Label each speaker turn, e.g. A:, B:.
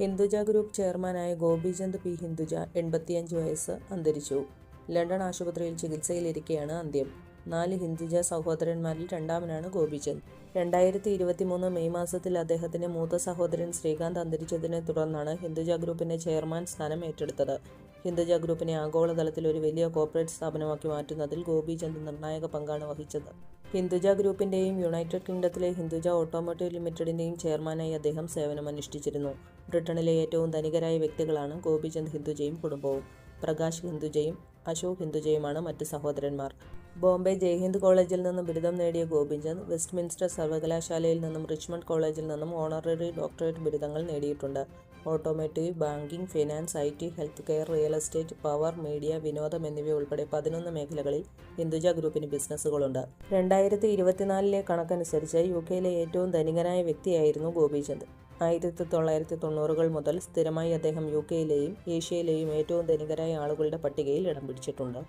A: Hinduja group ചെയർമാനായ Gopichand P Hinduja എൺപത്തിയഞ്ച് വയസ്സ് അന്തരിച്ചു. ലണ്ടൻ ആശുപത്രിയിൽ ചികിത്സയിലിരിക്കെയാണ് അന്ത്യം. നാല് ഹിന്ദുജ സഹോദരന്മാരിൽ രണ്ടാമനാണ് ഗോപിചന്ദ്. രണ്ടായിരത്തി ഇരുപത്തി മൂന്ന് മെയ് മാസത്തിൽ അദ്ദേഹത്തിന്റെ മൂത്ത സഹോദരൻ ശ്രീകാന്ത് അന്തരിച്ചതിനെ തുടർന്നാണ് ഹിന്ദുജ ഗ്രൂപ്പിന്റെ ചെയർമാൻ സ്ഥാനം ഏറ്റെടുത്തത്. ഹിന്ദുജ ഗ്രൂപ്പിനെ ആഗോളതലത്തിൽ ഒരു വലിയ കോർപ്പറേറ്റ് സ്ഥാപനമാക്കി മാറ്റുന്നതിൽ ഗോപിചന്ദ് നിർണായക പങ്കാണ് വഹിച്ചത്. ഹിന്ദുജ ഗ്രൂപ്പിന്റെയും യുണൈറ്റഡ് കിങ്ഡത്തിലെ ഹിന്ദുജ ഓട്ടോമോട്ടീവ് ലിമിറ്റഡിന്റെയും ചെയർമാനായി അദ്ദേഹം സേവനമനുഷ്ഠിച്ചിരുന്നു. ബ്രിട്ടനിലെ ഏറ്റവും ധനികരായ വ്യക്തികളാണ് ഗോപിചന്ദ് ഹിന്ദുജയും കുടുംബവും. പ്രകാശ് ഹിന്ദുജയും അശോക് ഹിന്ദുജയുമാണ് മറ്റ് സഹോദരന്മാർ. ബോംബെ ജയ്ഹിന്ദ് കോളേജിൽ നിന്നും ബിരുദം നേടിയ ഗോപിചന്ദ് വെസ്റ്റ്മിൻസ്റ്റർ സർവകലാശാലയിൽ നിന്നും റിച്ച്മണ്ട് കോളേജിൽ നിന്നും ഓണററി ഡോക്ടറേറ്റ് ബിരുദങ്ങൾ നേടിയിട്ടുണ്ട്. Automotive banking finance I T health care real estate power media വിനോദം എന്നിവ ഉൾപ്പെടെ പതിനൊന്ന് മേഖലകളിൽ ഹിന്ദുജ ഗ്രൂപ്പിന് ബിസിനസ്സുകളുണ്ട്. രണ്ടായിരത്തി ഇരുപത്തിനാലിലെ കണക്കനുസരിച്ച് യു കെയിലെ ഏറ്റവും ധനികനായ വ്യക്തിയായിരുന്നു ഗോപിചന്ദ്. ആയിരത്തി തൊള്ളായിരത്തി തൊണ്ണൂറുകൾ മുതൽ സ്ഥിരമായി അദ്ദേഹം യു കെയിലെയും ഏഷ്യയിലെയും ഏറ്റവും ധനികരായ ആളുകളുടെ പട്ടികയിൽ ഇടം പിടിച്ചിട്ടുണ്ട്.